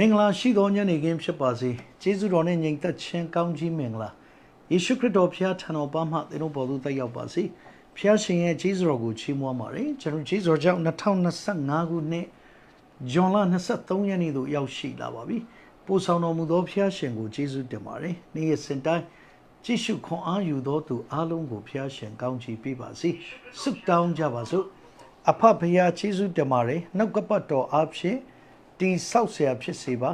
မင်္ဂလာရှိသောညနေခင်းဖြစ်ပါစေကျေးဇူးတော်နဲ့ညီသက်ချင်းကောင်းကြီးမင်္ဂလာယေရှုခရစ်တော်ဖျားထံတော်ပါမှသင်တို့ပေါ်သို့တက်ရောက်ပါစေဖျားရှင်ရဲ့ကျေးဇူးတော်ကိုချီးမွမ်းပါတယ်ကျွန်တော်ကျေးဇူးတော်ကြောင့်2025ခုနှစ်ဇွန်လ23ရက်နေ့သို့ရောက်ရှိလာပါပြီပို့ဆောင်တော်မူသောဖျားရှင်ကိုကျေးဇူးတင်ပါတယ်နေ့ရက်စဉ်တိုင်းကြည့်ရှုခွန်အားယူသောသူအားလုံးကိုဖျားရှင်ကောင်းချီးပေးပါစေဆုတောင်းကြပါစို့အဖဖျားကျေးဇူးတင်ပါတယ်နှုတ်ကပတ်တော်အားဖြင့် တိဆောက်เสียဖြစ်စေပါ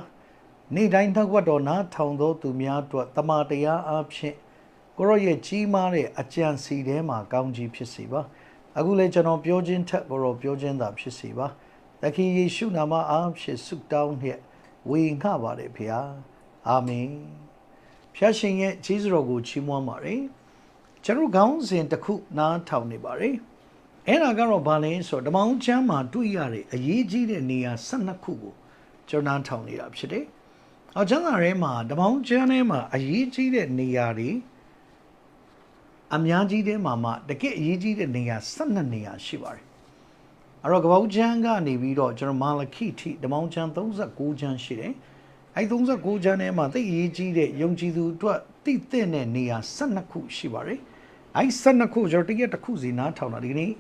နေ့တိုင်းနှုတ်ကပတ်တော်နားထောင်သောသူများအတွက်တမန်တရားအားဖြင့်ကိုရောရဲ့ကြီးမားတဲ့အကြံစီထဲမှာကောင်းကြီးဖြစ်စေပါအခုလည်းကျွန်တော်ပြောခြင်းထက်ကိုရောပြောခြင်းသာဖြစ်စေပါသခင်ယေရှုနာမအားဖြင့်ဆုတောင်းနှင့်ဝေငှပါတယ်ဖေဟာအာမင်ဖျားရှင်ရဲ့ကျေးဇူးတော်ကိုချီးမွမ်းပါတယ်ကျွန်တော်ခေါင်းစဉ်တစ်ခုနားထောင်နေပါတယ် အဲ့ဒါကတော့ဘာလဲဆိုတော့ဓမ္မအောင်ချမ်းမှာတွေ့ရတဲ့အရေးကြီးတဲ့နေရာ12ခုကိုကျွန်တော်နားထောင်နေတာဖြစ်တယ်။အော်ကျမ်းစာထဲမှာဓမ္မအောင်ချမ်းထဲမှာအရေးကြီးတဲ့နေရာတွေအများကြီးထဲမှာမှတကယ့်အရေးကြီးတဲ့နေရာ12နေရာရှိပါတယ်။အဲ့တော့ကပောက်ချမ်းကနေပြီးတော့ကျွန်တော်မာလခိထိဓမ္မအောင်ချမ်း39ချမ်းရှိတယ်။အဲ့39ချမ်းထဲမှာသိအရေးကြီးတဲ့ယုံကြည်သူအတွက်တိတဲ့တဲ့နေရာ12ခုရှိပါတယ်။အဲ့12ခုကျွန်တော်တကယ့်တစ်ခုစီနားထောင်တာဒီကနေ့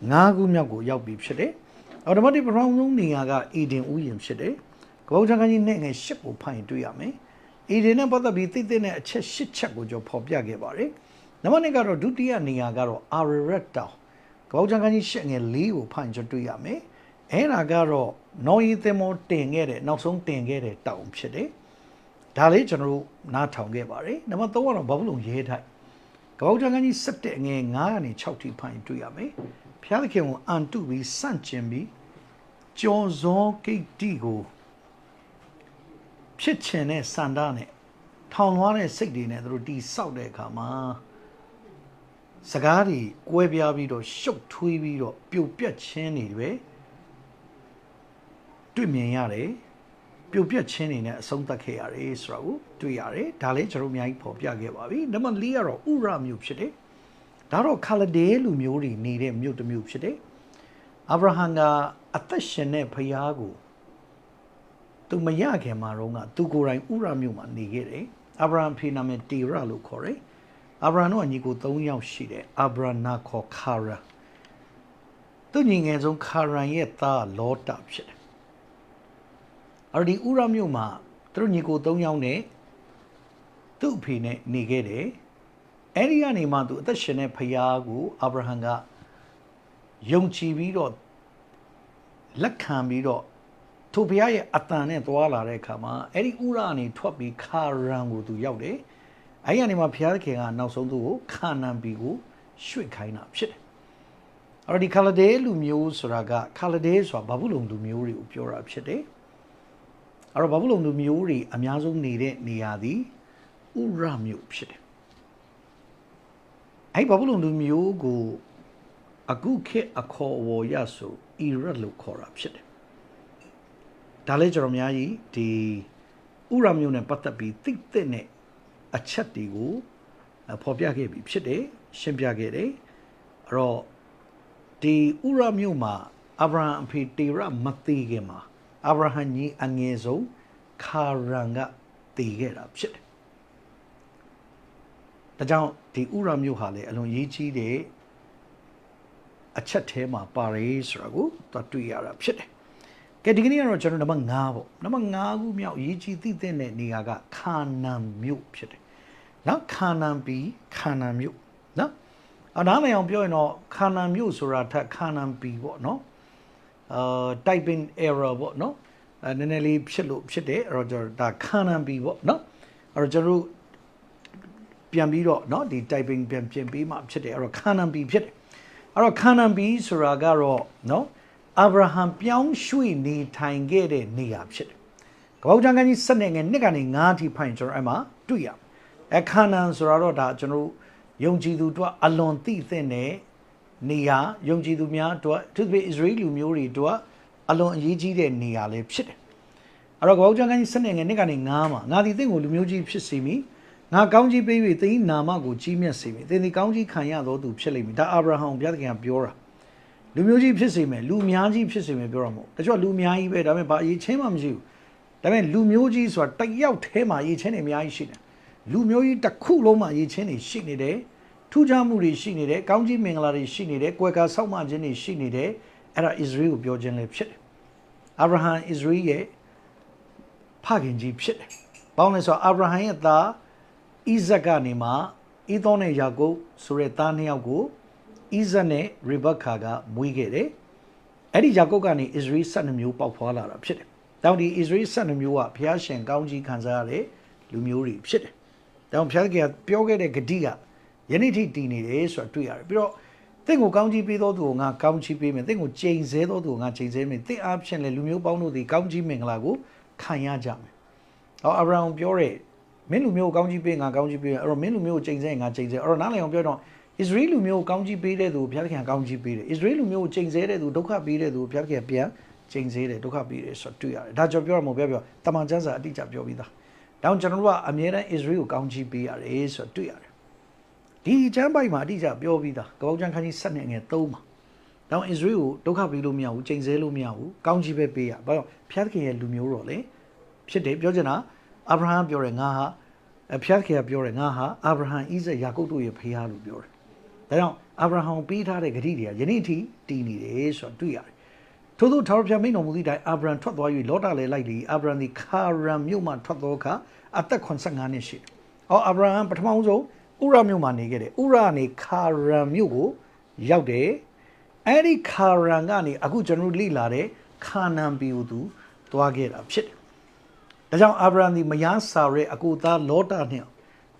9ခုမြောက်ကိုရောက်ပြီဖြစ်တယ်။အော်ဒီမတိပထမဆုံးနေရာကအေဒင်ဥယျာဉ်ဖြစ်တယ်။ကပောက်ချမ်းကြီးနဲ့ငယ်၈ကိုဖိုင်တွေ့ရမယ်။အေဒင်နဲ့ပတ်သက်ပြီးသိတဲ့အချက်၈ချက်ကိုကျွန်တော်ဖော်ပြခဲ့ပါတယ်။နံပါတ်1ကတော့ဒုတိယနေရာကတော့အာရရက်တောင်ကပောက်ချမ်းကြီးရှက်ငယ်၄ကိုဖိုင်ကျွန်တော်တွေ့ရမယ်။အဲ့ဒါကတော့နော်ရီသင်မောတင်ခဲ့တဲ့နောက်ဆုံးတင်ခဲ့တဲ့တောင်ဖြစ်တယ်။ဒါလေးကျွန်တော်တို့နားထောင်ခဲ့ပါတယ်။နံပါတ်3ကတော့ဘဘလုံရဲထိုက်ကပောက်ချမ်းကြီး7တဲ့ငယ်9ကနေ6ထိဖိုင်တွေ့ရမယ်။ ဖျားသခင်ကိုအန်တုပြီးစန့်ကျင်ပြီးကြော်စောဂိတ်တီကိုဖြစ်ချင်တဲ့စန္ဒနဲ့ထောင်လွှားတဲ့စိတ်တွေနဲ့သူတို့တီဆောက်တဲ့အခါမှာစကားတွေကွဲပြားပြီးတော့ရှုပ်ထွေးပြီးတော့ပြုတ်ပြက်ခြင်းတွေပဲတွေ့မြင်ရတယ်ပြုတ်ပြက်ခြင်းတွေနဲ့အဆုံးသတ်ခဲ့ရတယ်ဆိုတာကိုတွေ့ရတယ်ဒါလည်းကျွန်တော်အများကြီးဖော်ပြခဲ့ပါပြီနံပါတ်4ကတော့ဥရမျိုးဖြစ်တယ် ဒါတော့ခါလဒဲလူမျိုးတွေနေတဲ့မြို့တစ်မြို့ဖြစ်တယ်။အာဗြဟံကအသက်ရှင်တဲ့ဖယားကိုသူမရခင်မှာတော့ကသူကိုယ်တိုင်ဥရမြို့မှာနေခဲ့တယ်။အာဗြဟံဖေနာမည်တေရလို့ခေါ်တယ်။အာဗြဟံတို့ကညီကို၃ယောက်ရှိတယ်။အာဗြဟနာခေါ်ခါရသူညီငယ်ဆုံးခါရန်ရဲ့သားလောတာဖြစ်တယ်။အဲ့ဒီဥရမြို့မှာသူတို့ညီကို၃ယောက်နဲ့သူ့အဖေနဲ့နေခဲ့တယ်။ အဲ့ဒီကနေမှသူအသက်ရှင်တဲ့ဖယားကိုအာဗြဟံကယုံကြည်ပြီးတော့လက်ခံပြီးတော့ထိုဘုရားရဲ့အတန်နဲ့သွားလာတဲ့အခါမှာအဲ့ဒီဥရကနေထွက်ပြီးခါရန်ကိုသူရောက်တယ်။အဲ့ဒီကနေမှဘုရားသခင်ကနောက်ဆုံးသူကိုခါနန်ဘီကိုရွှေ့ခိုင်းတာဖြစ်တယ်။အဲ့ဒီခါလဒဲလူမျိုးဆိုတာကခါလဒဲဆိုတာဘာဘူးလုံလူမျိုးတွေကိုပြောတာဖြစ်တယ်။အဲ့တော့ဘာဘူးလုံလူမျိုးတွေအများဆုံးနေတဲ့နေရာသည်ဥရမျိုးဖြစ်တယ် အဲ့ဘဘလုံလူမျိုးကိုအခုခေတ်အခေါ်အဝေါ်ရဆိုအီရတ်လို့ခေါ်တာဖြစ်တယ်ဒါလည်းကျွန်တော်များကြီးဒီဥရမျိုးနဲ့ပတ်သက်ပြီးသိတဲ့နဲ့အချက်တွေကိုဖော်ပြခဲ့ပြီးဖြစ်တယ်ရှင်းပြခဲ့တယ်အဲ့တော့ဒီဥရမျိုးမှာအာဗြဟံအဖေတေရမသေးခင်မှာအာဗြဟံကြီးအငယ်ဆုံးခါရန်ကတည်ခဲ့တာဖြစ်တယ် ဒါကြောင့်ဒီဥရမြို့ဟာလည်းအလွန်ရေးကြီးတဲ့အချက်ထဲမှာပါတယ်ဆိုတာကိုသွားတွေ့ရတာဖြစ်တယ်။ကဲဒီကနေ့ကတော့ကျွန်တော်နံပါတ်5ပေါ့။နံပါတ်5ခုမြောက်ရေးကြီးသိတဲ့နေရာကခါနန်မြို့ဖြစ်တယ်။နော်ခါနန်ပြီးခါနန်မြို့နော်အနားမအောင်ပြောရင်တော့ခါနန်မြို့ဆိုတာထက်ခါနန်ပြီးပေါ့နော်။အာ typing error ပေါ့နော်။အဲနည်းနည်းလေးဖြစ်လို့ဖြစ်တယ်အဲ့တော့ကျွန်တော်ဒါခါနန်ပြီးပေါ့နော်။အဲ့တော့ကျွန်တော် ပြန်ပြီးတော့เนาะဒီ typing ပြန်ပြင်ပြီးမှဖြစ်တယ်အဲ့တော့ခါနန်ဘီဖြစ်တယ်အဲ့တော့ခါနန်ဘီဆိုတာကတော့เนาะအာဗြဟံပြောင်းရွှေ့နေထိုင်ခဲ့တဲ့နေရာဖြစ်တယ်ကပောက်ချန်ကကြီးစက်နေငယ်နှစ်ကနေ9ထိဖိုင်ကျွန်တော်အဲ့မှာတွေ့ရအဲခါနန်ဆိုတာတော့ဒါကျွန်တော်ယုံကြည်သူတို့အလွန်သိသင့်တဲ့နေရာယုံကြည်သူများတို့သူတို့အစ္စရေးလူမျိုးတွေတို့အလွန်အရေးကြီးတဲ့နေရာလေးဖြစ်တယ်အဲ့တော့ကပောက်ချန်ကကြီးစက်နေငယ်နှစ်ကနေ9မှာငါဒီသင်ကိုလူမျိုးကြီးဖြစ်စီမိ ငါကောင်းကြီးပေး၍သင်နာမကိုကြီးမြတ်စေမည်သင်ဒီကောင်းကြီးခံရတော်သူဖြစ်လိမ့်မည်ဒါအာဗြဟံဘုရားသခင်ကပြောတာလူမျိုးကြီးဖြစ်စေမယ်လူအများကြီးဖြစ်စေမယ်ပြောတာမဟုတ်တချို့လူအများကြီးပဲဒါပေမဲ့ဘာအရေးချင်းမှမရှိဘူးဒါပေမဲ့လူမျိုးကြီးဆိုတာတစ်ယောက်တည်းမှာရည်ချင်းတွေအများကြီးရှိတယ်လူမျိုးကြီးတစ်ခုလုံးမှာရည်ချင်းတွေရှိနေတယ်ထူးခြားမှုတွေရှိနေတယ်ကောင်းကြီးမင်္ဂလာတွေရှိနေတယ်ကွယ်ကာဆောက်မှခြင်းတွေရှိနေတယ်အဲ့ဒါဣသရေလကိုပြောခြင်းလည်းဖြစ်တယ်အာဗြဟံဣသရေလရဲ့ဖခင်ကြီးဖြစ်တယ်ဘာလို့လဲဆိုတော့အာဗြဟံရဲ့သား ဣဇက်ကနေမှဣသောနဲ့ယာကုပ်ဆိုတဲ့သားနှစ်ယောက်ကိုဣဇက်နဲ့ရေဘကာကမွေးခဲ့တယ်အဲ့ဒီယာကုပ်ကနေဣသရေလ12မျိုးပေါက်ဖွာလာတာဖြစ်တယ်တောင်ဒီဣသရေလ12မျိုးကဘုရားရှင်ကောင်းကြီးခံစားရတဲ့လူမျိုးတွေဖြစ်တယ်တောင်ဘုရားကပြောခဲ့တဲ့ဂတိကယနေ့ထိတည်နေတယ်ဆိုတာတွေ့ရတယ်ပြီးတော့တင့်ကိုကောင်းကြီးပေးသောသူကိုငါကောင်းကြီးပေးမယ်တင့်ကိုကြိမ်ဆဲသောသူကိုငါကြိမ်ဆဲမယ်တင့်အားဖြင့်လေလူမျိုးပေါင်းတို့သည်ကောင်းကြီးမင်္ဂလာကိုခံရကြမယ်ဟောအာဗြဟံပြောတဲ့ မင်းလူမျိုးကိုကောင်းကြီးပေးငါကောင်းကြီးပေးမယ်အဲ့တော့မင်းလူမျိုးကိုကြိမ်ဆဲငါကြိမ်ဆဲအဲ့တော့နားလည်အောင်ပြောတော့ဣသရေလလူမျိုးကိုကောင်းကြီးပေးတဲ့သူကိုဘုရားသခင်ကကောင်းကြီးပေးတယ်ဣသရေလလူမျိုးကိုကြိမ်ဆဲတဲ့သူဒုက္ခပေးတဲ့သူကိုဘုရားသခင်ကပြန်ကြိမ်ဆဲတယ်ဒုက္ခပေးတယ်ဆိုတော့တွေ့ရတယ်ဒါကြောင့်ပြောရမှာပြောပြောတမန်ကျမ်းစာအတိအကျပြောပြီးသားဒါကြောင့်ကျွန်တော်တို့ကအမြဲတမ်းဣသရေလကိုကောင်းကြီးပေးရတယ်ဆိုတော့တွေ့ရတယ်ဒီကျမ်းပိုက်မှာအတိအကျပြောပြီးသားကပောက်ကျမ်းခန်းကြီး7နဲ့ငယ်3မှာတောင်ဣသရေလကိုဒုက္ခပေးလို့မရဘူးကြိမ်ဆဲလို့မရဘူးကောင်းကြီးပဲပေးရဘာလို့ဘုရားသခင်ရဲ့လူမျိုးတော်လေဖြစ်တယ်ပြောချင်တာ အာဗြဟံပြောတယ်ငါဟာအဖျားခေပြောတယ်ငါဟာအာဗြဟံဣဇက်ယာကုပ်တို့ရဲ့ဖခင်လို့ပြောတယ်။ဒါကြောင့်အာဗြဟံပေးထားတဲ့ဂတိတွေကယနေ့ထိတည်နေတယ်ဆိုတော့တွေ့ရတယ်။ထို့သောထာဝရဘုရားမိန့်တော်မူသည့်တိုင်အာဗြဟံထွက်သွား၍လောတာလည်းလိုက်လေအာဗြဟံသည်ခါရံမြို့မှထွက်သောအခါအသက်85နှစ်ရှိတယ်။အော်အာဗြဟံပထမဆုံးဥရမြို့မှာနေခဲ့တယ်။ဥရကနေခါရံမြို့ကိုရောက်တယ်။အဲ့ဒီခါရံကနေအခုကျွန်တော်တို့လေ့လာတဲ့ခါနန်ပြည်ကိုသူသွားခဲ့တာဖြစ်တယ်။ ဒါကြောင့်အာဗြဟံသည်မယားစာရဲအကိုသားလောတာနှင့်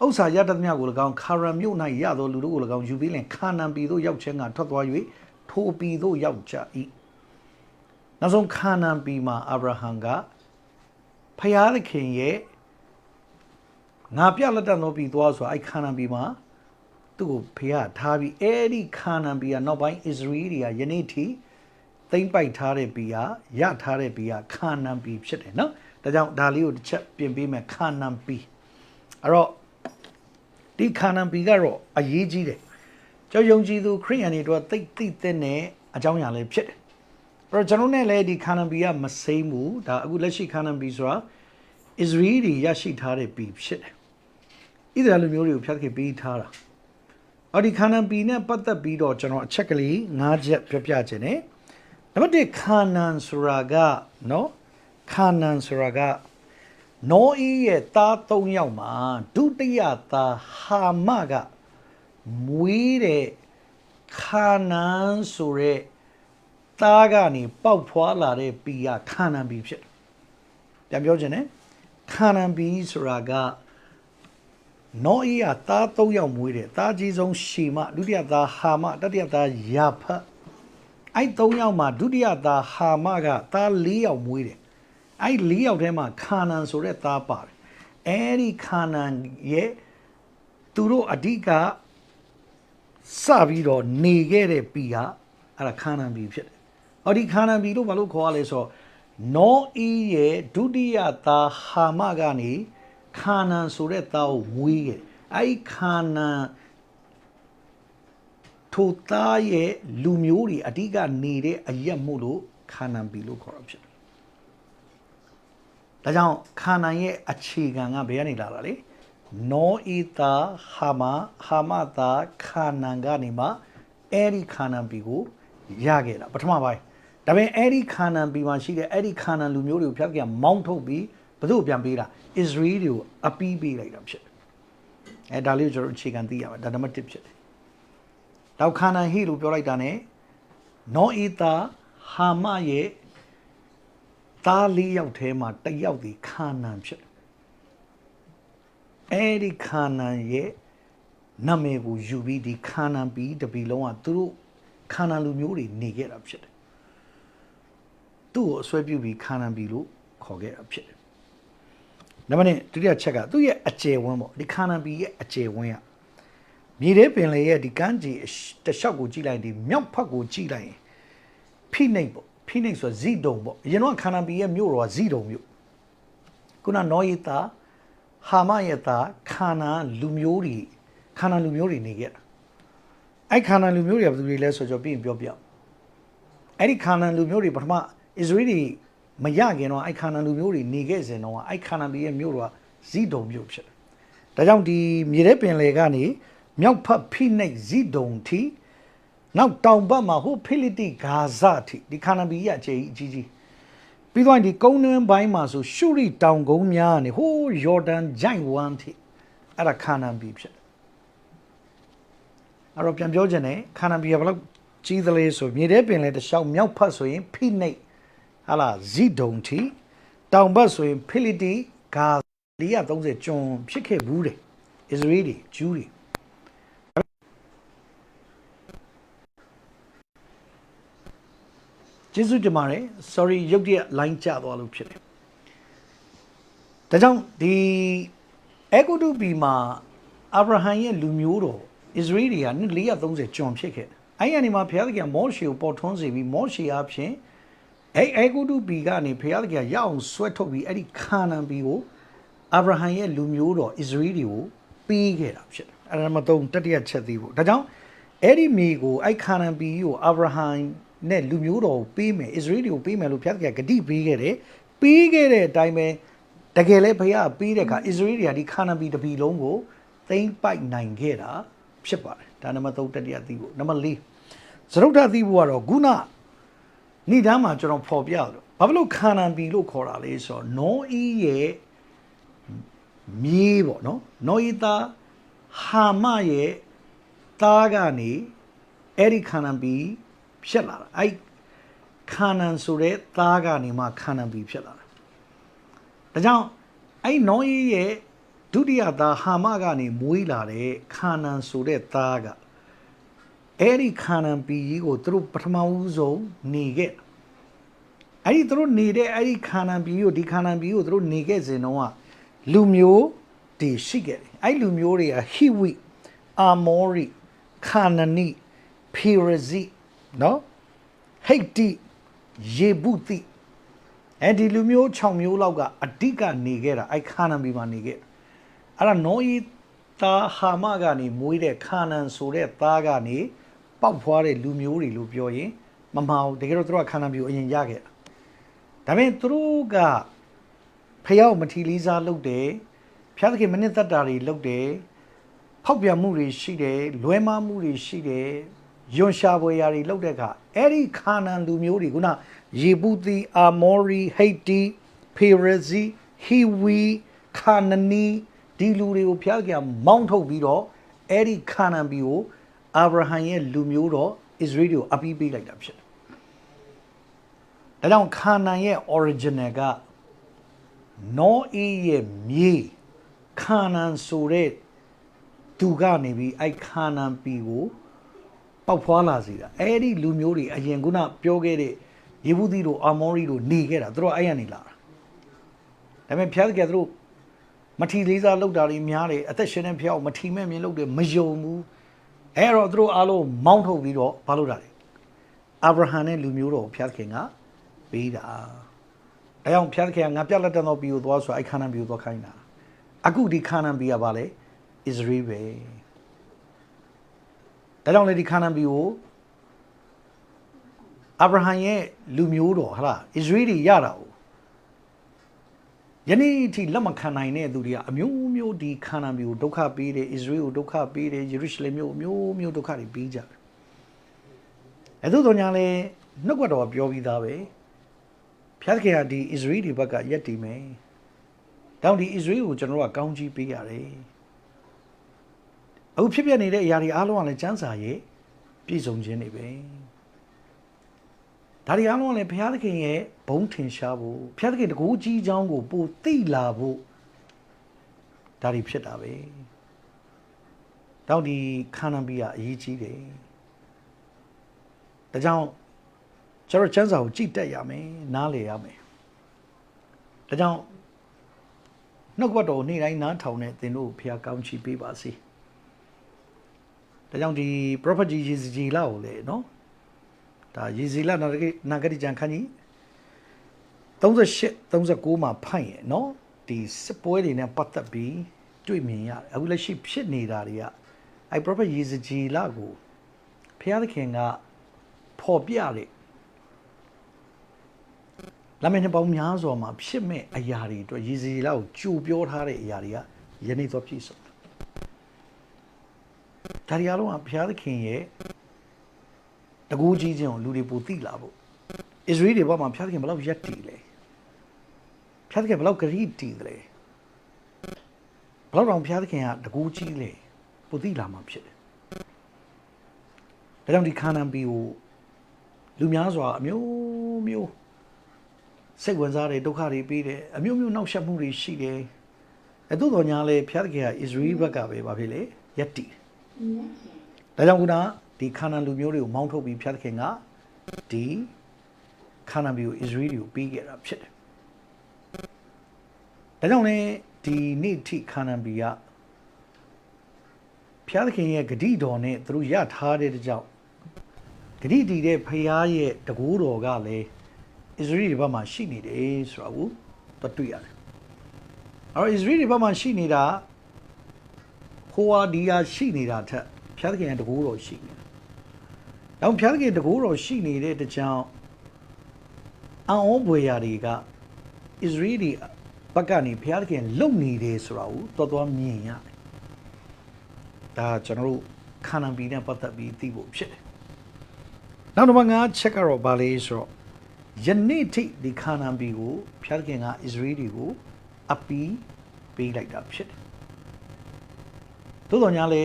ဥစ္စာရတ္တမြကို၎င်းခါရံမြို့၌ရသောလူတို့ကို၎င်းယူပြီးလင်ခါနန်ပြည်သို့ရောက်ခြင်းကထွက်သွား၍ထိုပြည်သို့ရောက်ကြ၏နောက်ဆုံးခါနန်ပြည်မှာအာဗြဟံကဖျားသခင်ရဲ့ငါပြလက်တတ်သောပြည်သွားဆိုအဲ့ခါနန်ပြည်မှာသူ့ကိုဖျားထားပြီးအဲ့ဒီခါနန်ပြည်ကနောက်ပိုင်းဣသရေလတွေကယနေ့ထိသိမ့်ပိုက်ထားတဲ့ပြည်ကရထားတဲ့ပြည်ကခါနန်ပြည်ဖြစ်တယ်နော် ဒါကြောင့်ဒါလေးကိုတစ်ချက်ပြင်ပေးမယ်ခါနန်ပီအဲ့တော့ဒီခါနန်ပီကတော့အရေးကြီးတယ်ကျောင်းယုံကြည်သူခရိယန်တွေတို့သိသိတဲ့နဲ့အကြောင်းအရာလေးဖြစ်တယ်အဲ့တော့ကျွန်တော်နဲ့လည်းဒီခါနန်ပီကမစိမ့်ဘူးဒါအခုလက်ရှိခါနန်ပီဆိုတာဣသရေလတွေရရှိထားတဲ့ပီဖြစ်တယ်ဣသရေလလူမျိုးတွေကိုဖျက်ခဲ့ပေးထားတာအော်ဒီခါနန်ပီနဲ့ပတ်သက်ပြီးတော့ကျွန်တော်အချက်ကလေး၅ချက်ပြောပြခြင်းနဲ့နံပါတ်1ခါနန်ဆိုတာကနော် ခါနန်ဆိုတာကနောအေးရဲ့သား၃ယောက်မှာဒုတိယသားဟာမကမွေးတဲ့ခါနန်ဆိုတဲ့သားကနေပေါက်ဖွာလာတဲ့ပီကခါနန်ပီဖြစ်တယ်ပြန်ပြောချင်တယ်ခါနန်ပီဆိုတာကနောအေးကသား၃ယောက်မွေးတယ်သားကြီးဆုံးရှီမဒုတိယသားဟာမတတိယသားယာဖတ်အဲ့၃ယောက်မှာဒုတိယသားဟာမကသား၄ယောက်မွေးတယ် အဲ့လေးယောက်ထဲမှာခါနန်ဆိုတဲ့သားပါတယ်အဲ့ဒီခါနန်ရဲ့သူတို့အဓိကစပြီးတော့နေခဲ့တဲ့ပီကအဲ့ဒါခါနန်ပီဖြစ်တယ်။ဟောဒီခါနန်ပီလို့ဘာလို့ခေါ်ရလဲဆိုတော့နောအီရဲ့ဒုတိယသားဟာမကနေခါနန်ဆိုတဲ့သားကိုမွေးခဲ့။အဲ့ဒီခါနန်ထိုသားရဲ့လူမျိုးတွေအဓိကနေတဲ့အရက်မှုလို့ခါနန်ပီလို့ခေါ်တာဖြစ်တယ် ဒါကြောင့်ခါနန်ရဲ့အခြေခံကဘယ်ကနေလာတာလဲနောအီတာဟာမဟာမတာခါနန်ကနေမှအဲ့ဒီခါနန်ပီကိုရခဲ့တာပထမပိုင်းဒါပေမဲ့အဲ့ဒီခါနန်ပီမှာရှိတဲ့အဲ့ဒီခါနန်လူမျိုးတွေကိုဖျက်ပြန်မောင်းထုတ်ပြီးဘယ်သူ့ကိုပြန်ပေးတာဣသရေလတွေကိုအပီးပေးလိုက်တာဖြစ်တယ်အဲဒါလေးကိုကျွန်တော်တို့အခြေခံသိရမယ်ဒါနံပါတ်1ဖြစ်တယ်နောက်ခါနန်ဟိလို့ပြောလိုက်တာ ਨੇ နောအီတာဟာမရဲ့ သားလေးယောက်ထဲမှာတစ်ယောက်ဒီခါနန်ဖြစ်တယ်အဲ့ဒီခါနန်ရဲ့နာမည်ကိုယူပြီးဒီခါနန်ပြီးတပီလုံးကသူတို့ခါနန်လူမျိုးတွေနေခဲ့တာဖြစ်တယ်သူ့ကိုအစွဲပြုပြီးခါနန်ပြီးလို့ခေါ်ခဲ့တာဖြစ်တယ်နံပါတ်1ဒုတိယချက်ကသူ့ရဲ့အကျယ်ဝန်းပေါ့ဒီခါနန်ပြီးရဲ့အကျယ်ဝန်းကမြေထဲပင်လေရဲ့ဒီကမ်းခြေတစ်လျှောက်ကိုကြည့်လိုက်ဒီမြောက်ဖက်ကိုကြည့်လိုက်ရင်ဖိနှိပ်ပေါ့ ဖိနှိပ်ဆိုဇိဒုံပေါ့အရင်တော့ခန္ဓာပီရဲ့မြို့တော်ကဇိဒုံမြို့ခုနနောယေတာဟာမယေတာခန္ဓာလူမျိုးတွေခန္ဓာလူမျိုးတွေနေခဲ့တာအဲ့ခန္ဓာလူမျိုးတွေကဘယ်သူတွေလဲဆိုတော့ပြီးရင်ပြောပြအဲ့ဒီခန္ဓာလူမျိုးတွေပထမအစ္စရေးတွေမရခင်တော့အဲ့ခါနန်လူမျိုးတွေနေခဲ့စဉ်တော့အဲ့ခါနန်ပြည်ရဲ့မြို့တော်ကဇီဒုံမြို့ဖြစ်တယ်ဒါကြောင့်ဒီမြေထဲပင်လယ်ကနေမြောက်ဖက်ဖိနှိပ်ဇီဒုံထိ နောက်တောင်ဘက်မှာဟိုဖိလိတိဂါဇထိဒီခါနန်ပြည်ရဲ့အခြေအကြီးကြီးပြီးတော့ဒီကုန်းတွင်းပိုင်းမှာဆိုရှုရိတောင်ကုန်းများကနေဟိုးယော်ဒန်ဂျိုင်ဝမ်ထိအဲ့ဒါခါနန်ပြည်ဖြစ်တယ်အဲ့တော့ပြန်ပြောချင်တယ်ခန္ဓာပြည်ကဘယ်လောက်ကြီးသလဲဆိုမြေထဲပင်လေတစ်လျှောက်မြောက်ဖက်ဆိုရင်ဖိနှိတ်ဟာလာဇီဒုံတီတောင်ဘက်ဆိုရင်ဖိလိတိဂါ430ကျွန်းဖြစ်ခဲ့ဘူးတယ်အစ္စရေးတွေဂျူးတွေ ကျေးဇူးတင်ပါတယ် sorry ရုတ်တရက် line ကျသွားလို့ဖြစ်တယ်ဒါကြောင့်ဒီအေဂုတုပီမှာအာဗြဟံရဲ့လူမျိုးတော်ဣသရေလတွေကနှစ်430ကျွန်ဖြစ်ခဲ့တယ်။အဲ့ဒီအနေမှာဘုရားသခင်ကမောရှေကိုပေါ်ထွန်းစေပြီးမောရှေအဖြစ်အဲ့အေဂုတုပီကနေဘုရားသခင်ကရအောင်ဆွဲထုတ်ပြီးအဲ့ဒီခါနန်ပီကိုအာဗြဟံရဲ့လူမျိုးတော်ဣသရေလတွေကိုပေးခဲ့တာဖြစ်တယ်။အဲ့ဒါမှတော့တတိယချက်သေးဖို့။ဒါကြောင့်အဲ့ဒီမိကိုအဲ့ခါနန်ပီကိုအာဗြဟံ နဲ့လူမျိုးတော်ကိုပေးမယ်ဣသရေလကိုပေးမယ်လို့ဘုရားသခင်ကဂတိပေးခဲ့တယ်။ပေးခဲ့တဲ့အတိုင်းပဲတကယ်လဲဘုရားပေးတဲ့အခါဣသရေလတွေကဒီခါနန်ပီတစ်ပြည်လုံးကိုသိမ့်ပိုက်နိုင်ခဲ့တာဖြစ်ပါတယ်ဒါနံပါတ်3တတိယသိဖို့နံပါတ်4သရုတ်ထသိဖို့ကတော့ခုနဏိဒမ်းမှာကျွန်တော်ဖော်ပြလို့ဘာဖြစ်လို့ခါနန်ပီလို့ခေါ်တာလဲဆိုတော့နောအီးရဲ့မြေးပေါ့နော်နောအီသားဟာမရဲ့သားကနေအဲ့ဒီခါနန်ပီ ဖြစ်လာတာအဲ့ခါနန်ဆိုတဲ့သားကနေမှခါနန်ပီဖြစ်လာတာဒါကြောင့်အဲ့နောအီးရဲ့ဒုတိယသားဟာမကနေမွေးလာတဲ့ခါနန်ဆိုတဲ့သားကအဲ့ဒီခါနန်ပြည်ကြီးကိုသူတို့ပထမဦးဆုံးနေခဲ့အဲ့ဒီသူတို့နေတဲ့အဲ့ဒီခါနန်ပြည်ကိုဒီခါနန်ပြည်ကိုသူတို့နေခဲ့စဉ်တော့လူမျိုးတွေရှိခဲ့တယ်အဲ့လူမျိုးတွေကဟိဝိအာမောရိခါနနိဖီရဇိ နော်ဟိတ်တိယေဗုတိအဲ့ဒီလူမျိုး6မျိုးလောက်ကအဓိကနေခဲ့တာအဲ့ခါနန်ပြည်မှာနေခဲ့တာအဲ့ဒါနောဤသားဟာမကနေမွေးတဲ့ခါနန်ဆိုတဲ့သားကနေပေါက်ဖွားတဲ့လူမျိုးတွေလို့ပြောရင်မမှားဘူးတကယ်တော့သူတို့ကခါနန်မျိုးအရင်ရခဲ့တာဒါပေမဲ့သူတို့ကဖျောက်မထီလီစားလုပ်တယ်ဖျားသခင်မနစ်သက်တာတွေလုပ်တယ်ဖောက်ပြန်မှုတွေရှိတယ်လွဲမှားမှုတွေရှိတယ် ယွန်ရှာပွဲရာတွေလုပ်တဲ့အခါအဲ့ဒီခါနန်လူမျိုးတွေခုနယေဘူတီအာမောရီဟိတ်တီဖေရဇီဟီဝီခါနနီဒီလူတွေကိုဖျားကြမောင်းထုတ်ပြီးတော့အဲ့ဒီခါနန်ဘီကိုအာဗြဟံရဲ့လူမျိုးတော်ဣသရေလကိုအပိပေးလိုက်တာဖြစ်တယ်။ဒါကြောင့်ခါနန်ရဲ့ original ကနောအေးရဲ့မြေခါနန်ဆိုတဲ့သူကနေပြီးအဲ့ခါနန်ပီကို ပေါက်ဖွာလာစေတာအဲ့ဒီလူမျိုးတွေအရင်ကပြောခဲ့တဲ့ယေဘူးသီတို့အာမောရီတို့နေခဲ့တာသူတို့အဲ့ရနေလာတာဒါပေမဲ့ဖျားကြသူတို့မထီလေးစားလောက်တာတွေများတယ်အသက်ရှင်တဲ့ဖျောက်မထီမဲ့မြင်လို့တယ်မယုံဘူးအဲ့တော့သူတို့အားလုံးမောင်းထုတ်ပြီးတော့ဘာလုပ်တာလဲအာဗြဟံနဲ့လူမျိုးတော်ကိုဖျားခင်ကပေးတာဒါကြောင့်ဖျားခင်ကငါပြတ်လက်တန်တော်ပြီးကိုသွားဆိုအဲ့ခါနန်ပြီးကိုသွားခိုင်းတာအခုဒီခါနန်ပြီးကဘာလဲဣသရေလပဲ ဒါကြောင့်လေဒီခါနန်ပြီးကိုအာဗြဟံရဲ့လူမျိုးတော်ဟာလားဣသရေလရတာ哦ယနေ့အထိလက်မခံနိုင်တဲ့သူတွေကအမျိုးမျိုးဒီခန္ဓာမျိုးဒုက္ခပေးတယ်ဣသရေလကိုဒုက္ခပေးတယ်ယေရုရှလင်မြို့အမျိုးမျိုးဒုက္ခတွေပေးကြတယ်အဲသို့တော်ညာလဲနှုတ်ကတော်ကပြောပြီးသားပဲဖျားသခင်ကဒီဣသရေလတွေဘက်ကရက်တည်မယ်တောင်းဒီဣသရေလကိုကျွန်တော်တို့ကကောင်းကြီးပေးရတယ် အခုဖြစ်ပြနေတဲ့အရာတွေအားလုံးကလည်းစံစာရဲ့ပြည့်စုံခြင်းတွေပဲဒါတွေအားလုံးကလည်းဘုရားသခင်ရဲ့ဘုံထင်ရှားဖို့ဘုရားသခင်တကူကြီးချောင်းကိုပိုသိလာဖို့ဒါတွေဖြစ်တာပဲတောင်းဒီခန္ဓာပြီးကအရေးကြီးတယ်ဒါကြောင့်ကျွန်တော်စံစာကိုကြည့်တက်ရမယ်နားလေရမယ်ဒါကြောင့်နှုတ်ကပတ်တော်နေ့တိုင်းနားထောင်တဲ့သင်တို့ကိုဘုရားကောင်းချီးပေးပါစေ ဒါကြောင့်ဒီ prophet ကြီးယေစီကြီးလာကိုလေနော်ဒါယေဇီလနာဂတိနာဂတိကျမ်းခန်းကြီး38 39မှာဖိုင်ရနော်ဒီစစ်ပွဲတွေနဲ့ပတ်သက်ပြီးတွေ့မြင်ရတယ်အခုလက်ရှိဖြစ်နေတာတွေကအဲ prophet ယေဇီကြီးလကိုဖျားသခင်ကဖော်ပြတဲ့လလာမယ့်နှစ်ပေါင်းများစွာမှာဖြစ်မဲ့အရာတွေအတွက်ရည်စည်လောက်ကြိုပြောထားတဲ့အရာတွေကယနေ့တော့ပြည့်စုံတယ် ဒါရီအားလုံးကဘုရားသခင်ရဲ့တကူကြီးခြင်းကိုလူတွေပိုသိလာဖို့ဣသရေလတွေဘောမှာဘုရားသခင်ဘယ်လောက်ရက်တည်လဲဘုရားသခင်ဘယ်လောက်ဂရိတည်တယ်လဲဘယ်လောက်တောင်ဘုရားသခင်ကတကူကြီးလဲပိုသိလာမှာဖြစ်တယ်ဒါကြောင့်ဒီခါနန်ပီကိုလူများစွာအမျိုးမျိုးစိတ်ဝင်စားတယ်ဒုက္ခတွေပြီးတယ်အမျိုးမျိုးနှောက်ယှက်မှုတွေရှိတယ်အဲသို့တော်ညာလဲဘုရားသခင်ကဣသရေလဘက်ကပဲဗာဖြစ်လေရက်တည်တယ် ဒါကြောင့်ခုနဒီခါနန်လူမျိုးတွေကိုမောင်းထုတ်ပြီးဘုရားသခင်ကဒီခါနန်ပြည်ကိုဣသရေလကိုပြီးခဲ့တာဖြစ်တယ်ဒါကြောင့်လဲဒီနေ့ထိခါနန်ပြည်ကဘုရားသခင်ရဲ့ဂတိတော်နဲ့သူတို့ရထားတဲ့ကြောင့်ဂတိတည်တဲ့ဖရာရဲ့တကူတော်ကလည်းဣသရေလဘက်မှာရှိနေတယ်ဆိုတာကိုသတွေ့ရတယ်။အဲ့တော့ဣသရေလဘက်မှာရှိနေတာ ဟိုဟာဒီဟာရှိနေတာထက်ဘုရားသခင်ရဲ့တကူတော်ရှိနေတာ။တော့ဘုရားသခင်တကူတော်ရှိနေတဲ့တကြောင်အံ့ဩဖွယ်ရာတွေကဣသရေလဘက်ကနေဘုရားသခင်လုံနေတယ်ဆိုတာကိုတော်တော်မြင်ရတယ်။ဒါကျွန်တော်တို့ခန္ဓာပီနဲ့ပတ်သက်ပြီးသိဖို့ဖြစ်တယ်။နောက်တစ်ခါငါချက်ကတော့ဗာလေးဆိုတော့ယနေ့ထိဒီခါနန်ပြည်ကိုဖျားခင်ကဣသရေလကိုအပီးပေးလိုက်တာဖြစ်တယ်။ သို့တော်ညာလေ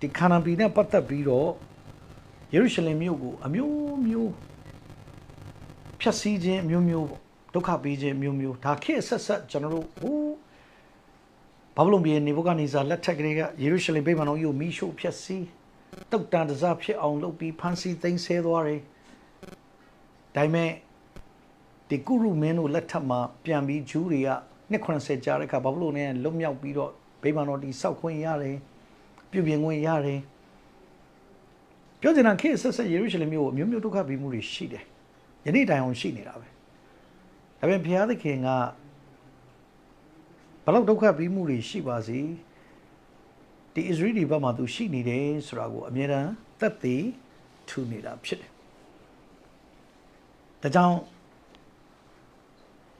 ဒီခါနန်ပြည်နဲ့ပတ်သက်ပြီးတော့ယေရုရှလင်မြို့ကိုအမျိုးမျိုးဖြတ်စည်းခြင်းအမျိုးမျိုးပေါ့ဒုက္ခပေးခြင်းအမျိုးမျိုးဒါခေတ်ဆက်ဆက်ကျွန်တော်တို့ဟိုဘာဘလုန်ပြည်နေဘုကနေစာလက်ထက်ကလေးကယေရုရှလင်ဗိမာန်တော်ကြီးကိုမိရှို့ဖျက်ဆီးတုတ်တန်တစားဖြစ်အောင်လုပ်ပြီးဖမ်းဆီးသိမ်းဆဲသွားတယ်ဒါပေမဲ့ဒီကုရုမင်းတို့လက်ထက်မှာပြန်ပြီးဂျူးတွေကနှစ်90ကြာတဲ့အခါဘာဘလို့နဲ့လွတ်မြောက်ပြီးတော့ ဗိမာန်တော်ဒီစောက်ခွင့်ရတယ်ပြုပြင်ခွင့်ရတယ်ပြောချင်တာခေတ်ဆက်ဆက်ယေရုရှလင်မြို့ကိုအမျိုးမျိုးဒုက္ခပြီးမှုတွေရှိတယ်ယနေ့တိုင်အောင်ရှိနေတာပဲဒါပေမဲ့ဘုရားသခင်ကဘလောက်ဒုက္ခပြီးမှုတွေရှိပါစေဒီဣသရေလဘက်မှာသူရှိနေတယ်ဆိုတာကိုအမြဲတမ်းသက်သေထူနေတာဖြစ်တယ်ဒါကြောင့်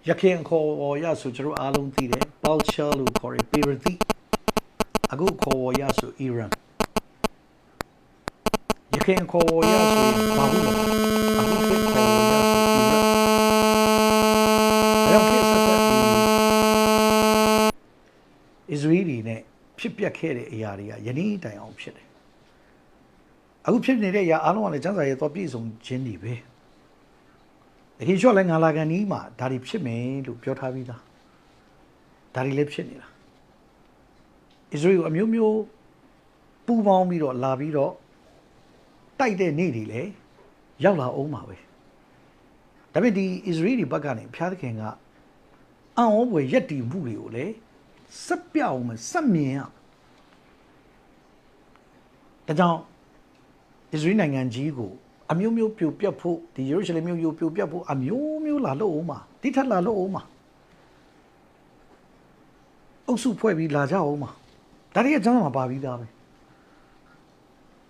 ရခင်ခေါ်ဝေါ်ရဆိုကျွန်တော်အားလုံးသိတယ် culture လို့ခေါ်ရပေရတိ အခုခေါ်ဝေါ်ရဆို Iran ရခင်ခေါ်ဝေါ်ရဆိုရင်ဘာလို့လဲအခုခေတ်ခေါ်ဝေါ်ရဆို Iran အဲ့တော့ခေတ်ဆက်ဆက်ဒီ Israeli နဲ့ဖြစ်ပျက်ခဲ့တဲ့အရာတွေကယနေ့တိုင်အောင်ဖြစ်တယ်အခုဖြစ်နေတဲ့အရာအားလုံးကလည်းကျန်းစာရေးတော့ပြည့်စုံခြင်းတွေပဲတကယ်ရှော့လဲငါလာကန်ဒီမှာဒါတွေဖြစ်မယ်လို့ပြောထားပြီးသားဒါတွေလည်းဖြစ်နေတာ ဣသရေလအမျိုးမျိုးပူပေါင်းပြီးတော့လာပြီးတော့တိုက်တဲ့နေ့တွေလည်းရောက်လာအောင်ပါပဲဒါပေမဲ့ဒီဣသရေလဘက်ကနေဖျားသခင်ကအံ့ဩဖွယ်ရက်တီမှုတွေကိုလည်းစက်ပြောင်းမစက်မြင်ရဒါကြောင့်ဣသရေလနိုင်ငံကြီးကိုအမျိုးမျိုးပြိုပြတ်ဖို့ဒီယေရုရှလင်မြို့ယိုပြိုပြတ်ဖို့အမျိုးမျိုးလာလို့အောင်ပါတိထက်လာလို့အောင်ပါအုပ်စုဖွဲ့ပြီးလာကြအောင်ပါ ဒါတွေကအကြောင်းမှာပါပြီးသားပဲ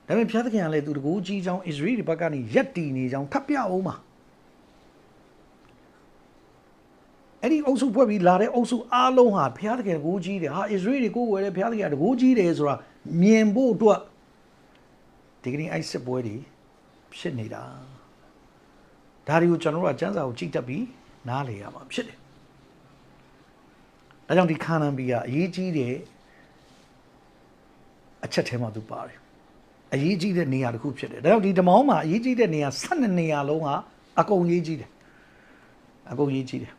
ဒါပေမဲ့ဖျားသခင်ကလည်းသူတကူကြီးချောင်းဣသရေလဘက်ကနေရက်တီနေချောင်းထပ်ပြအောင်ပါအဲ့ဒီအုပ်စုဖွဲ့ပြီးလာတဲ့အုပ်စုအားလုံးဟာဘုရားသခင်တကူကြီးတယ်ဟာဣသရေလကိုကိုယ်ဝယ်တဲ့ဘုရားသခင်ကတကူကြီးတယ်ဆိုတာမြင်ဖို့အတွက်ဒီကနေ့အဲ့စစ်ပွဲတွေဖြစ်နေတာဒါတွေကိုကျွန်တော်တို့ကစံစာကိုကြည့်တတ်ပြီးနားလေရမှာဖြစ်တယ်ဒါကြောင့်ဒီခါနန်ဘီကအရေးကြီးတဲ့ အချက်ထဲမှာသူပါတယ်အရေးကြီးတဲ့နေရာတစ်ခုဖြစ်တယ်ဒါကြောင့်ဒီဓမောင်းမှာအရေးကြီးတဲ့နေရာ12နေရာလုံးကအကုန်ရေးကြီးတယ်အကုန်ရေးကြီးတယ်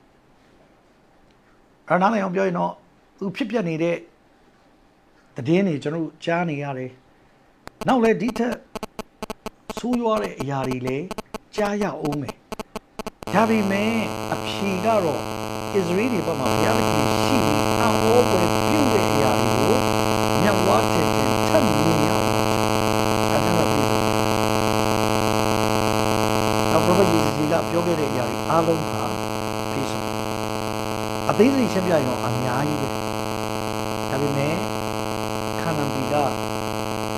အဲ့ဒါလည်းအောင်ပြောရင်တော့သူဖြစ်ပြနေတဲ့တည်င်းတွေကျွန်တော်တို့ကြားနေရတယ်နောက်လည်းဒီထက်ဆိုးရွားတဲ့အရာတွေလည်းကြားရအောင်မယ်ဒါပေမဲ့အဖြေကတော့ဣသရေလဘက်မှာဘုရားသခင်ရှိပြီးအံ့ဩဖွယ်ပြုတဲ့အရာတွေကိုမြတ်ဝါတဲ့တဲ့ထပ်မြင်ရအောင်အဲ့ဒါတော့ပြီးတော့ ဘုရားယေရှုကပြောခဲ့တဲ့အရာတွေအားလုံးဟာဖြစ်ဆုံးအသေးစိတ်ရှင်းပြရင်တော့အများကြီးပဲဒါပေမဲ့ခန္ဓာပီကဘု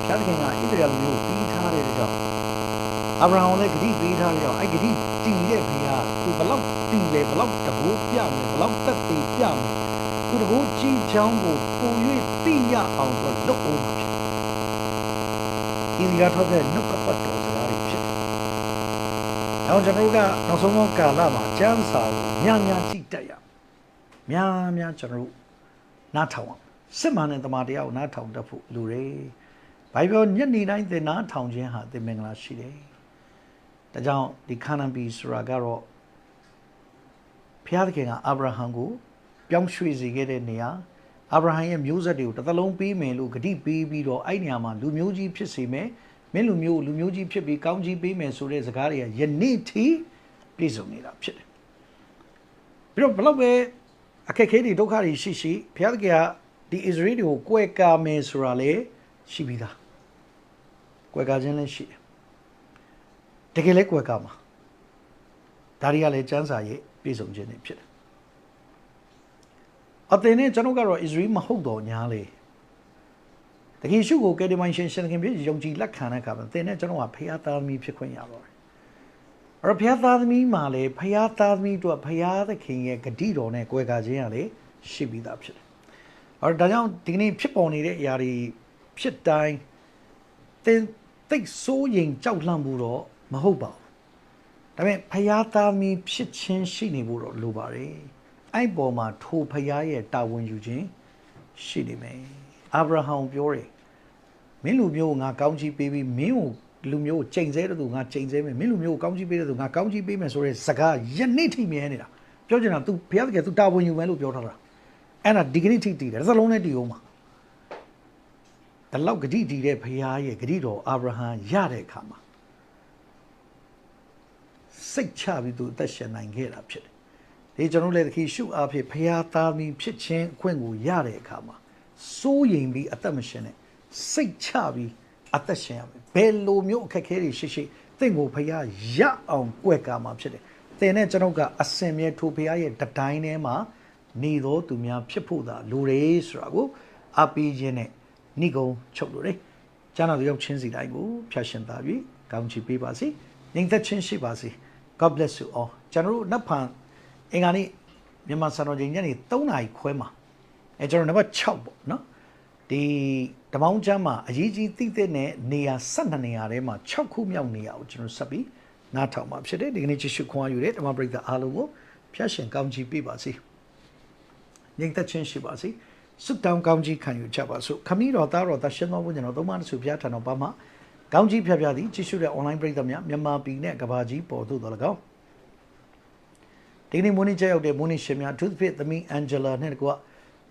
ရားသခင်ကဣသရေလမျိုးပြီးထားတဲ့ကြောင့်အာဗြဟံလည်းဂတိပေးထားတဲ့ကြောင့်အဲ့ဂတိတတီတဲ့ဘုရားသူဘလောက်တီလဲဘလောက်တကူပြမယ်ဘလောက်တက်သေးပြမယ်သူတကူကြီးချောင်းကိုပုံ၍သိရအောင်ဆိုလုပ်အောင်မှာဖြစ်ဒီဒီကထောက်တဲ့နှုတ်ကပတ်တော်စကားတွေဖြစ်တယ်။ နောက်ကျွန်တော်တို့ကနောက်ဆုံးသောကာလမှာကျမ်းစာကိုညံ့ညံ့ကြည့်တတ်ရမယ်။များများကျွန်တော်တို့နားထောင်အောင်စစ်မှန်တဲ့တမန်တရားကိုနားထောင်တတ်ဖို့လူတွေဘိုင်ဘယ်ညနေတိုင်းသင်နားထောင်ခြင်းဟာသင်မင်္ဂလာရှိတယ်။ဒါကြောင့်ဒီခါနန်ပီဆိုတာကတော့ဘုရားသခင်ကအာဗြဟံကိုပြောင်းရွှေ့စေခဲ့တဲ့နေရာအာဗြဟံရဲ့မျိုးဆက်တွေကိုတစ်သလုံးပေးမယ်လို့ဂတိပေးပြီးတော့အဲ့နေရာမှာလူမျိုးကြီးဖြစ်စေမယ် မင်းလူမျိုးလူမျိုးကြီးဖြစ်ပြီးကောင်းကြီးပေးမယ်ဆိုတဲ့စကားတွေကယနေ့ထိပြည့်စုံနေတာဖြစ်တယ်ပြီးတော့ဘလောက်ပဲအခက်အခဲတွေဒုက္ခတွေရှိရှိဘုရားသခင်ကဒီဣသရေလတွေကိုကွယ်ကာမယ်ဆိုတာလေရှိပြီးသားကွယ်ကာခြင်းလည်းရှိတယ်တကယ်လည်းကွယ်ကာမှာဒါတွေကလည်းစံစာရဲ့ပြည့်စုံခြင်းတွေဖြစ်တယ်အသင်နဲ့ကျွန်တော်ကတော့ Israel မဟုတ်တော့ညာလေ တကယ်ရှုကိုကယ်ဒီမိုင်းရှင်ရှင်ခင်ပြယုံကြည်လက်ခံတဲ့အခါမှာသင်နဲ့ကျွန်တော်ကဖျားသားသမီးဖြစ်ခွင့်ရတော့တယ်အဲ့တော့ဖျားသားသမီးမှာလေဖျားသားသမီးတို့ဖျားသခင်ရဲ့ဂတိတော်နဲ့ကွယ်ကာခြင်းကလေရှိပြီးသားဖြစ်တယ်အဲ့တော့ဒါကြောင့်ဒီကနေ့ဖြစ်ပေါ်နေတဲ့အရာတွေဖြစ်တိုင်းသင်သိဆိုးရင်ကြောက်လန့်မှုတော့မဟုတ်ပါဘူးဒါပေမဲ့ဖျားသားသမီးဖြစ်ခြင်းရှိနေဖို့တော့လိုပါတယ်အဲ့ပေါ်မှာထိုဖျားရဲ့တာဝန်ယူခြင်းရှိနေမယ် အာဗြဟံပြောတယ်မင်းလူမျိုးကိုငါကောင်းချီးပေးပြီးမင်းကိုလူမျိုးကိုချိန်ဆတဲ့သူငါချိန်ဆမယ်မင်းလူမျိုးကိုကောင်းချီးပေးတဲ့သူငါကောင်းချီးပေးမယ်ဆိုတဲ့စကားယနေ့ထိမြဲနေတာပြောချင်တာ तू ဘုရားသခင် तू တာဝန်ယူမယ်လို့ပြောထားတာအဲ့ဒါဒီဂရိထိတည်တယ်တစ်စလုံးနဲ့တည်အောင်ပါဒီလောက်ဂတိတည်တဲ့ဘုရားရဲ့ဂတိတော်အာဗြဟံရတဲ့အခါမှာစိတ်ချပြီးသူအသက်ရှင်နိုင်ခဲ့တာဖြစ်တယ်ဒီကျွန်တော်လည်းတခီရှုအားဖြင့်ဖျားသားမီဖြစ်ခြင်းအခွင့်ကိုရတဲ့အခါမှာ စိုးရိမ်ပြီးအသက်မရှင်နဲ့စိတ်ချပြီးအသက်ရှင်ရမယ်ဘယ်လိုမျိုးအခက်အခဲတွေရှိရှိတင့်ကိုဖျားရအောင်ကြွယ်ကာမှာဖြစ်တယ်တင်နဲ့ကျွန်တော်ကအစင်မြဲထိုဖျားရဲ့တတိုင်းထဲမှာနေတော်သူများဖြစ်ဖို့သာလိုတယ်ဆိုတာကိုအပီးခြင်းနဲ့ဏိကုံချုပ်လို့တယ်ကျမ်းတော်ရောက်ချင်းစီတိုင်းကိုဖျာရှင်သားပြီးကောင်းချီးပေးပါစေညီသက်ချင်းရှိပါစေ God bless you all ကျွန်တော်တို့နတ်ဖန်အင်္ဂါနေ့မြန်မာစံတော်ချိန်ညနေ3နာရီခွဲမှာ အဲကျွန်တော်နံပါတ်6ပေါ့နော်ဒီဓမောင်းချမ်းမှာအရေးကြီးသိတဲ့နဲ့နေရာ12နေရာထဲမှာ6ခုမြောက်နေရာကိုကျွန်တော်ဆက်ပြီးနားထောင်မှာဖြစ်တယ်ဒီကနေ့ကြည့်ရှုခွန်အားယူတဲ့ဓမ္မပရိသတ်အားလုံးကိုဖျက်ရှင်ကောင်းချီးပေးပါစေညီသက်ချင်းရှိပါစေဆုတောင်းကောင်းချီးခံယူကြပါစို့ခမည်းတော်သားတော်သရှင်တော်ဘုရားတော်သုံးပါးစုဘုရားထံတော်ပါမှာကောင်းချီးဖြတ်ဖြတ်သည်ကြည့်ရှုတဲ့ online ပရိသတ်များမြန်မာပြည်နဲ့ကဘာကြီးပေါ်သို့တော်၎င်းဒီနေ့မိုးနေကြောက်တဲ့မိုးနေရှင်များသူသဖြင့်သမီးအန်ဂျလာနဲ့တကွ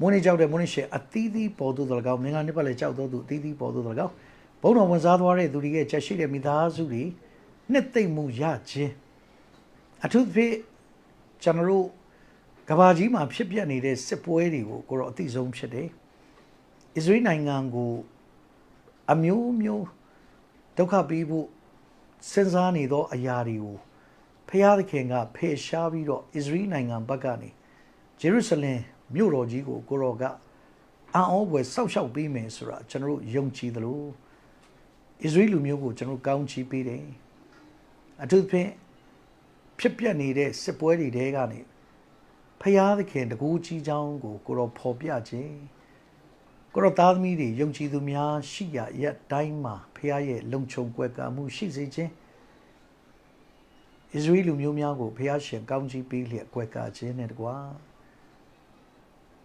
မိုးနေကြောက်တဲ့မိုးနေရှင်အသီးသီးပေါ်သို့တော်၎င်းမင်္ဂလာနှစ်ပတ်လည်းကြောက်တော်သူအသီးသီးပေါ်သို့တော်၎င်းဘုံတော်ဝင်စားသွားတဲ့သူတွေရဲ့ချက်ရှိတဲ့မိသားစုတွေနှစ်သိမ့်မှုရခြင်းအထူးသဖြင့်ကျွန်တော်တို့ကဘာကြီးမှာဖြစ်ပျက်နေတဲ့စစ်ပွဲတွေကိုကိုတော့အသိဆုံးဖြစ်တယ်။အစ္စရေးနိုင်ငံကိုအမျိုးမျိုးဒုက္ခပေးဖို့စဉ်းစားနေသောအရာတွေကိုဖျားသခင်ကဖယ်ရှားပြီးတော့အစ္စရေးနိုင်ငံဘက်ကနေဂျေရုဆလင် မြို့တော်ကြီးကိုကိုရောကအံ့ဩဖွယ်စောက်ရှောက်ပေးမယ်ဆိုတာကျွန်တော်တို့ယုံကြည်သလိုအစ္စရေးလူမျိုးကိုကျွန်တော်ကောင်းချီးပေးတယ်အထူးဖြင့်ဖြစ်ပျက်နေတဲ့စစ်ပွဲတွေတဲကနေဖျားသခင်တကူကြီးချောင်းကိုကိုရောဖော်ပြခြင်းကိုရောသားသမီးတွေယုံကြည်သူများရှိရာရက်တိုင်းမှာဖျားရဲ့လုံခြုံကွယ်ကာမှုရှိစေခြင်းဣသရေလလူမျိုးများကိုဖျားရှင်ကောင်းကြီးပေးလျက်ကွယ်ကာခြင်းနဲ့တကွာ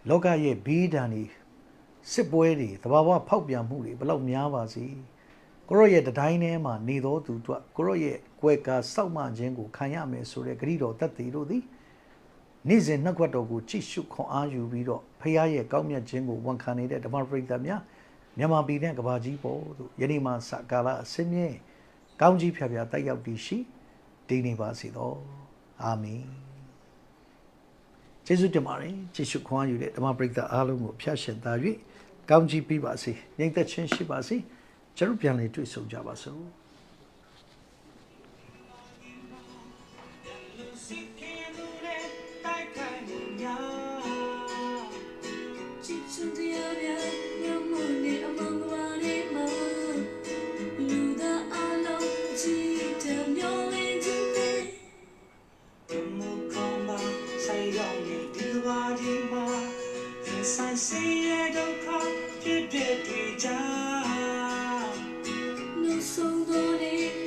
လောကရဲ့ဘီးဒဏ်တွေစစ်ပွဲတွေတဘာဝဖောက်ပြန်မှုတွေဘလောက်များပါစေကိုရော့ရဲ့တတိုင်းထဲမှာနေတော်သူတို့ကိုရော့ရဲ့ကွယ်ကာစောက်မှခြင်းကိုခံရမယ်ဆိုတဲ့ဂရိတော်တတ်တည်တို့သည်နေ့စဉ်နှုတ်ခွက်တော်ကိုကြည့်ရှုခွန်အားယူပြီးတော့ဖခင်ရဲ့ကောင်းမြတ်ခြင်းကိုဝန်ခံနေတဲ့ဓမ္မပရိသတ်များမြန်မာပြည်နဲ့ကဘာကြီးပေါ်သို့ယနေ့မှစကာလအစင်းမြဲကောင်းကြီးဖြာဖြာတိုက်ရောက်တည်ရှိတည်နေပါစေသောအာမင် ကျေးဇူးတင်ပါတယ်ကြည့်ရှုခွန်အားယူတဲ့ဓမ္မပရိသတ်အားလုံးကိုဖျားရှင်သာ၍ကောင်းကြီးပေးပါစေငြိမ်သက်ခြင်းရှိပါစေကျွန်တော်ပြန်လေတွေ့ဆုံကြပါစို့